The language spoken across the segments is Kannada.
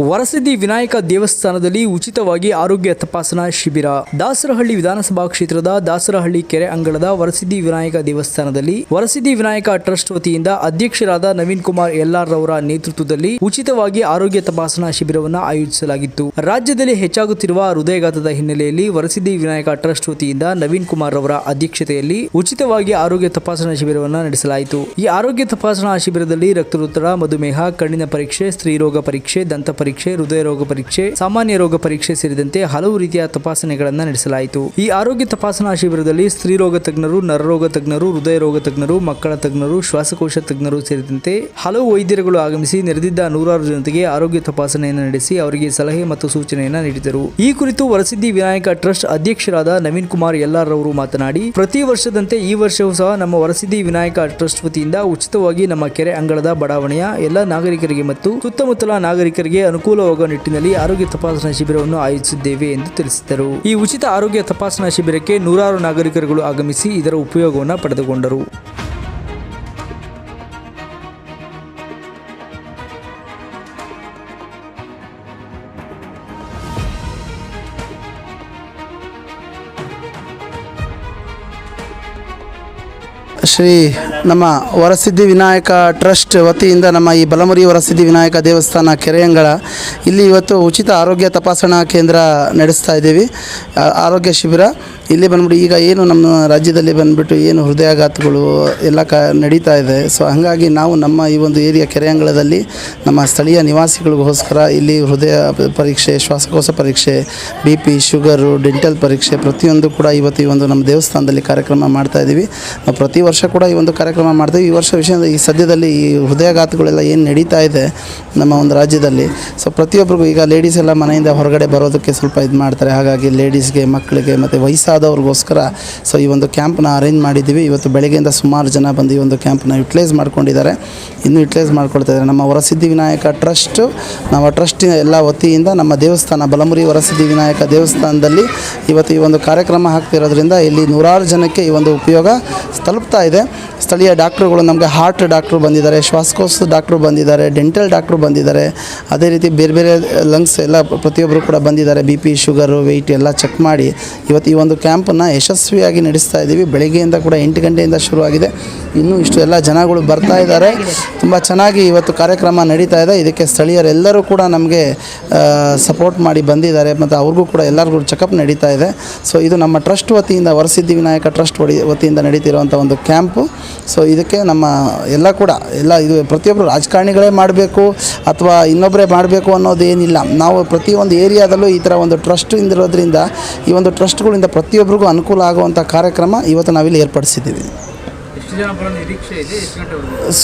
ವರಸಿದ್ದಿ ವಿನಾಯಕ ದೇವಸ್ಥಾನದಲ್ಲಿ ಉಚಿತವಾಗಿ ಆರೋಗ್ಯ ತಪಾಸಣಾ ಶಿಬಿರ. ದಾಸರಹಳ್ಳಿ ವಿಧಾನಸಭಾ ಕ್ಷೇತ್ರದ ದಾಸರಹಳ್ಳಿ ಕೆರೆ ಅಂಗಳದ ವರಸಿದ್ದಿ ವಿನಾಯಕ ದೇವಸ್ಥಾನದಲ್ಲಿ ವರಸಿದ್ದಿ ವಿನಾಯಕ ಟ್ರಸ್ಟ್ ವತಿಯಿಂದ ಅಧ್ಯಕ್ಷರಾದ ನವೀನ್ ಕುಮಾರ್ ಎಲ್ಆರ್ ನೇತೃತ್ವದಲ್ಲಿ ಉಚಿತವಾಗಿ ಆರೋಗ್ಯ ತಪಾಸಣಾ ಶಿಬಿರವನ್ನು ಆಯೋಜಿಸಲಾಗಿತ್ತು. ರಾಜ್ಯದಲ್ಲಿ ಹೆಚ್ಚಾಗುತ್ತಿರುವ ಹೃದಯಘಾತದ ಹಿನ್ನೆಲೆಯಲ್ಲಿ ವರಸಿದ್ದಿ ವಿನಾಯಕ ಟ್ರಸ್ಟ್ ವತಿಯಿಂದ ನವೀನ್ ಕುಮಾರ್ ರವರ ಅಧ್ಯಕ್ಷತೆಯಲ್ಲಿ ಉಚಿತವಾಗಿ ಆರೋಗ್ಯ ತಪಾಸಣಾ ಶಿಬಿರವನ್ನು ನಡೆಸಲಾಯಿತು. ಈ ಆರೋಗ್ಯ ತಪಾಸಣಾ ಶಿಬಿರದಲ್ಲಿ ರಕ್ತದೊತ್ತಡ, ಮಧುಮೇಹ, ಕಣ್ಣಿನ ಪರೀಕ್ಷೆ, ಸ್ತ್ರೀರೋಗ ಪರೀಕ್ಷೆ, ದಂತ ಪರೀಕ್ಷೆ, ಹೃದಯ ರೋಗ ಪರೀಕ್ಷೆ, ಸಾಮಾನ್ಯ ರೋಗ ಪರೀಕ್ಷೆ ಸೇರಿದಂತೆ ಹಲವು ರೀತಿಯ ತಪಾಸಣೆಗಳನ್ನು ನಡೆಸಲಾಯಿತು. ಈ ಆರೋಗ್ಯ ತಪಾಸಣಾ ಶಿಬಿರದಲ್ಲಿ ಸ್ತ್ರೀರೋಗ ತಜ್ಞರು ನರರೋಗ ತಜ್ಞರು, ಹೃದಯ ರೋಗ ತಜ್ಞರು, ಮಕ್ಕಳ ತಜ್ಞರು, ಶ್ವಾಸಕೋಶ ತಜ್ಞರು ಸೇರಿದಂತೆ ಹಲವು ವೈದ್ಯರುಗಳು ಆಗಮಿಸಿ ನೆರೆದಿದ್ದ ನೂರಾರು ಜನತೆಗೆ ಆರೋಗ್ಯ ತಪಾಸಣೆಯನ್ನು ನಡೆಸಿ ಅವರಿಗೆ ಸಲಹೆ ಮತ್ತು ಸೂಚನೆಯನ್ನು ನೀಡಿದರು. ಈ ಕುರಿತು ವರಸಿದ್ದಿ ವಿನಾಯಕ ಟ್ರಸ್ಟ್ ಅಧ್ಯಕ್ಷರಾದ ನವೀನ್ ಕುಮಾರ್ ಎಲ್ಲಾರ್ ಮಾತನಾಡಿ, ಪ್ರತಿ ವರ್ಷದಂತೆ ಈ ವರ್ಷವೂ ಸಹ ನಮ್ಮ ವರಸಿದ್ದಿ ವಿನಾಯಕ ಟ್ರಸ್ಟ್ ವತಿಯಿಂದ ಉಚಿತವಾಗಿ ನಮ್ಮ ಕೆರೆ ಅಂಗಳದ ಬಡಾವಣೆಯ ಎಲ್ಲ ನಾಗರಿಕರಿಗೆ ಮತ್ತು ಸುತ್ತಮುತ್ತಲ ನಾಗರಿಕರಿಗೆ ಅನುಕೂಲವಾಗುವ ನಿಟ್ಟಿನಲ್ಲಿ ಆರೋಗ್ಯ ತಪಾಸಣಾ ಶಿಬಿರವನ್ನು ಆಯೋಜಿಸಿದ್ದೇವೆ ಎಂದು ತಿಳಿಸಿದರು ಈ ಉಚಿತ ಆರೋಗ್ಯ ತಪಾಸಣಾ ಶಿಬಿರಕ್ಕೆ ನೂರಾರು ನಾಗರಿಕರುಗಳು ಆಗಮಿಸಿ ಇದರ ಉಪಯೋಗವನ್ನು ಪಡೆದುಕೊಂಡರು. ಶ್ರೀ ನಮ್ಮ ವರಸಿದ್ಧಿ ವಿನಾಯಕ ಟ್ರಸ್ಟ್ ವತಿಯಿಂದ ನಮ್ಮ ಈ ಬಲಮುರಿ ವರಸಿದ್ಧಿ ವಿನಾಯಕ ದೇವಸ್ಥಾನ ಕೆರೆಯಂಗಳ ಇಲ್ಲಿ ಇವತ್ತು ಉಚಿತ ಆರೋಗ್ಯ ತಪಾಸಣಾ ಕೇಂದ್ರ ನಡೆಸ್ತಾ ಇದ್ದೀವಿ. ಆರೋಗ್ಯ ಶಿಬಿರ. ಇಲ್ಲಿ ಬಂದ್ಬಿಟ್ಟು ಈಗ ಏನು ನಮ್ಮ ರಾಜ್ಯದಲ್ಲಿ ಬಂದ್ಬಿಟ್ಟು ಏನು ಹೃದಯಾಘಾತಗಳು ಎಲ್ಲ ಕ ನಡೀತಾ ಇದೆ. ಸೊ ಹಾಗಾಗಿ ನಾವು ನಮ್ಮ ಈ ಒಂದು ಏರಿಯಾ ಕೆರೆಯಂಗಳದಲ್ಲಿ ನಮ್ಮ ಸ್ಥಳೀಯ ನಿವಾಸಿಗಳಿಗೋಸ್ಕರ ಇಲ್ಲಿ ಹೃದಯ ಪರೀಕ್ಷೆ, ಶ್ವಾಸಕೋಶ ಪರೀಕ್ಷೆ, ಬಿ ಪಿ, ಶುಗರು, ಡೆಂಟಲ್ ಪರೀಕ್ಷೆ ಪ್ರತಿಯೊಂದು ಕೂಡ ಇವತ್ತು ಈ ಒಂದು ನಮ್ಮ ದೇವಸ್ಥಾನದಲ್ಲಿ ಕಾರ್ಯಕ್ರಮ ಮಾಡ್ತಾ ಇದ್ದೀವಿ. ಪ್ರತಿ ವರ್ಷ ಕೂಡ ಈ ಒಂದು ಕಾರ್ಯಕ್ರಮ ಮಾಡ್ತೀವಿ. ಈ ವರ್ಷ ವಿಷಯ ಈ ಸದ್ಯದಲ್ಲಿ ಈ ಹೃದಯಾಘಾತಗಳೆಲ್ಲ ಏನು ನಡೀತಾ ಇದೆ ನಮ್ಮ ಒಂದು ರಾಜ್ಯದಲ್ಲಿ. ಸೊ ಪ್ರತಿಯೊಬ್ಬರಿಗೂ ಈಗ ಲೇಡೀಸ್ ಎಲ್ಲ ಮನೆಯಿಂದ ಹೊರಗಡೆ ಬರೋದಕ್ಕೆ ಸ್ವಲ್ಪ ಇದು ಮಾಡ್ತಾರೆ. ಹಾಗಾಗಿ ಲೇಡೀಸ್ಗೆ ಮಕ್ಕಳಿಗೆ ಮತ್ತು ವಯಸ್ಸಾದವ್ರಿಗೋಸ್ಕರ ಸೊ ಈ ಒಂದು ಕ್ಯಾಂಪ್ನ ಅರೇಂಜ್ ಮಾಡಿದ್ದೀವಿ. ಇವತ್ತು ಬೆಳಗ್ಗೆಯಿಂದ ಸುಮಾರು ಜನ ಬಂದು ಈ ಒಂದು ಕ್ಯಾಂಪ್ನ ಯುಟಿಲೈಸ್ ಮಾಡ್ಕೊಂಡಿದ್ದಾರೆ. ಇನ್ನೂ ಯುಟಿಲೈಸ್ ಮಾಡ್ಕೊಳ್ತಾ ಇದ್ದಾರೆ. ನಮ್ಮ ವರಸಿದ್ಧಿ ವಿನಾಯಕ ಟ್ರಸ್ಟು ನಮ್ಮ ಟ್ರಸ್ಟಿನ ಎಲ್ಲ ವತಿಯಿಂದ ನಮ್ಮ ದೇವಸ್ಥಾನ, ಬಲಮುರಿ ವರಸಿದ್ಧಿ ವಿನಾಯಕ ದೇವಸ್ಥಾನದಲ್ಲಿ ಇವತ್ತು ಈ ಒಂದು ಕಾರ್ಯಕ್ರಮ ಹಾಕ್ತಿರೋದ್ರಿಂದ ಇಲ್ಲಿ ನೂರಾರು ಜನಕ್ಕೆ ಈ ಒಂದು ಉಪಯೋಗ ತಲುಪ್ತಾ ಇದೆ. ಸ್ಥಳೀಯ ಡಾಕ್ಟ್ರುಗಳು ನಮಗೆ ಹಾರ್ಟ್ ಡಾಕ್ಟ್ರು ಬಂದಿದ್ದಾರೆ, ಶ್ವಾಸಕೋಶ ಡಾಕ್ಟ್ರು ಬಂದಿದ್ದಾರೆ ಡೆಂಟಲ್ ಡಾಕ್ಟ್ರು ಬಂದಿದ್ದಾರೆ. ಅದೇ ರೀತಿ ಬೇರೆ ಬೇರೆ ಲಂಗ್ಸ್ ಎಲ್ಲ ಪ್ರತಿಯೊಬ್ಬರು ಕೂಡ ಬಂದಿದ್ದಾರೆ. ಬಿ ಪಿ ಶುಗರು ವೆಯ್ಟ್ ಎಲ್ಲ ಚೆಕ್ ಮಾಡಿ ಇವತ್ತು ಈ ಒಂದು ಕ್ಯಾಂಪನ್ನು ಯಶಸ್ವಿಯಾಗಿ ನಡೆಸ್ತಾ ಇದ್ದೀವಿ ಬೆಳಗ್ಗೆಯಿಂದ ಕೂಡ ಎಂಟು ಗಂಟೆಯಿಂದ ಶುರುವಾಗಿದೆ. ಇನ್ನೂ ಇಷ್ಟು ಎಲ್ಲ ಜನಗಳು ಬರ್ತಾ ಇದ್ದಾರೆ. ತುಂಬ ಚೆನ್ನಾಗಿ ಇವತ್ತು ಕಾರ್ಯಕ್ರಮ ನಡೀತಾ ಇದೆ. ಇದಕ್ಕೆ ಸ್ಥಳೀಯರೆಲ್ಲರೂ ಕೂಡ ನಮಗೆ ಸಪೋರ್ಟ್ ಮಾಡಿ ಬಂದಿದ್ದಾರೆ ಮತ್ತು ಅವ್ರಿಗೂ ಕೂಡ ಎಲ್ಲರಿಗೂ ಚೆಕಪ್ ನಡೀತಾ ಇದೆ. ಸೊ ಇದು ನಮ್ಮ ಟ್ರಸ್ಟ್ ವತಿಯಿಂದ, ವರಸಿದ್ಧಿ ವಿನಾಯಕ ಟ್ರಸ್ಟ್ ವಡಿ, ವತಿಯಿಂದ ನಡೀತಿರುವಂಥ ಒಂದು ಕ್ಯಾಂಪು ಸೊ ಇದಕ್ಕೆ ನಮ್ಮ ಎಲ್ಲ ಕೂಡ, ಎಲ್ಲ ಇದು ಪ್ರತಿಯೊಬ್ಬರು ರಾಜಕಾರಣಿಗಳೇ ಮಾಡಬೇಕು ಅಥವಾ ಇನ್ನೊಬ್ಬರೇ ಮಾಡಬೇಕು ಅನ್ನೋದೇನಿಲ್ಲ ನಾವು ಪ್ರತಿಯೊಂದು ಏರಿಯಾದಲ್ಲೂ ಈ ಥರ ಒಂದು ಟ್ರಸ್ಟ್ ಇರೋದ್ರಿಂದ, ಈ ಒಂದು ಟ್ರಸ್ಟ್ಗಳಿಂದ ಪ್ರತಿಯೊಬ್ಬರಿಗೂ ಅನುಕೂಲ ಆಗುವಂಥ ಕಾರ್ಯಕ್ರಮ ಇವತ್ತು ನಾವಿಲ್ಲಿ ಏರ್ಪಡಿಸಿದ್ದೀವಿ. ನಿರೀಕ್ಷೆ ಇದೆ?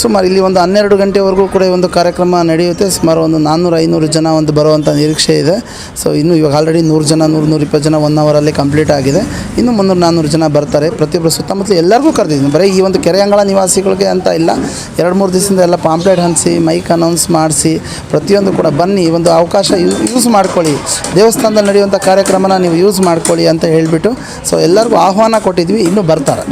ಸುಮಾರು ಇಲ್ಲಿ ಒಂದು ಹನ್ನೆರಡು ಗಂಟೆವರೆಗೂ ಕೂಡ ಒಂದು ಕಾರ್ಯಕ್ರಮ ನಡೆಯುತ್ತೆ. ಸುಮಾರು ಒಂದು ನಾನ್ನೂರು, ಐನೂರು ಜನ ಒಂದು ಬರುವಂಥ ನಿರೀಕ್ಷೆ ಇದೆ. ಸೊ ಇನ್ನು ಇವಾಗ ಆಲ್ರೆಡಿ ನೂರು ಜನ, ನೂರು ನೂರಿಪ್ಪತ್ತು ಜನ ಒನ್ ಅವರಲ್ಲಿ ಕಂಪ್ಲೀಟ್ ಆಗಿದೆ. ಇನ್ನು ಮುನ್ನೂರು, ನಾನ್ನೂರು ಜನ ಬರ್ತಾರೆ. ಪ್ರತಿಯೊಬ್ಬರು ಸುತ್ತಮುತ್ತಲು ಎಲ್ಲರಿಗೂ ಕರೆದಿದ್ದೀನಿ. ಬರೀ ಈ ಒಂದು ಕೆರೆ ಅಂಗಳ ನಿವಾಸಿಗಳಿಗೆ ಅಂತ ಇಲ್ಲ. ಎರಡು, ಮೂರು ದಿವಸದಿಂದ ಎಲ್ಲ ಪಾಂಪ್ಲೆಟ್ ಹಂಚಿ ಮೈಕ್ ಅನೌನ್ಸ್ ಮಾಡಿಸಿ, ಪ್ರತಿಯೊಂದು ಕೂಡ ಬನ್ನಿ. ಒಂದು ಅವಕಾಶ ಯೂಸ್ ಮಾಡ್ಕೊಳ್ಳಿ. ದೇವಸ್ಥಾನದಲ್ಲಿ ನಡೆಯುವಂಥ ಕಾರ್ಯಕ್ರಮನ ನೀವು ಯೂಸ್ ಮಾಡ್ಕೊಳ್ಳಿ ಅಂತ ಹೇಳಿಬಿಟ್ಟು. ಸೊ ಎಲ್ಲರಿಗೂ ಆಹ್ವಾನ ಕೊಟ್ಟಿದ್ವಿ ಇನ್ನೂ ಬರ್ತಾರೆ.